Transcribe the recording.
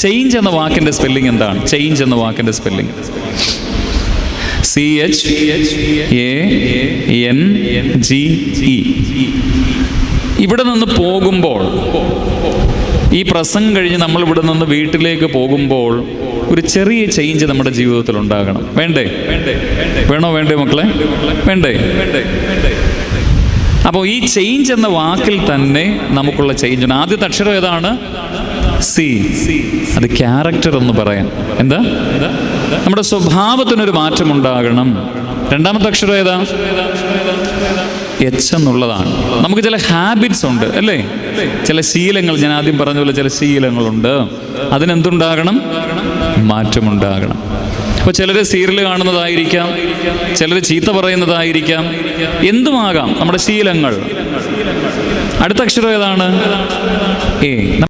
Change എന്ന വാക്കിന്റെ spelling എന്താണ്? ചേഞ്ച് എന്ന വാക്കിന്റെ spelling C H A N G E ഇവിടെ നിന്ന് പോകുമ്പോൾ ഈ പ്രസംഗം കഴിഞ്ഞ് നമ്മൾ ഇവിടെ നിന്ന് വീട്ടിലേക്ക് പോകുമ്പോൾ ഒരു ചെറിയ ചേഞ്ച് നമ്മുടെ ജീവിതത്തിൽ ഉണ്ടാകണം. വേണ്ടേ? വേണോ? വേണ്ടേ മക്കളെ? വേണ്ടേ? അപ്പോൾ ഈ ചേഞ്ച് എന്ന വാക്കിൽ തന്നെ നമുക്കുള്ള ചേഞ്ച് ഉണ്ട്. ആദ്യത്തെ അക്ഷരം ഏതാണ്? സി. അത് ക്യാരക്ടർ എന്ന് പറയാൻ എന്താ? നമ്മുടെ സ്വഭാവത്തിനൊരു മാറ്റം ഉണ്ടാകണം രണ്ടാമത്തെ അക്ഷരം ഏതാ? എച്ച് എന്നുള്ളതാണ്. നമുക്ക് ചില ഹാബിറ്റ്സ് ഉണ്ട് അല്ലേ? ചില ശീലങ്ങൾ ഞാൻ ആദ്യം പറഞ്ഞ പോലെ ചില ശീലങ്ങളുണ്ട്. അതിനെന്തുണ്ടാകണം? മാറ്റമുണ്ടാകണം. അപ്പോൾ ചിലർ സീരിയൽ കാണുന്നതായിരിക്കാം ചിലർ ചീത്ത പറയുന്നതായിരിക്കാം. എന്തുമാകാം നമ്മുടെ ശീലങ്ങൾ? അടുത്ത അക്ഷരം ഏതാണ്? എ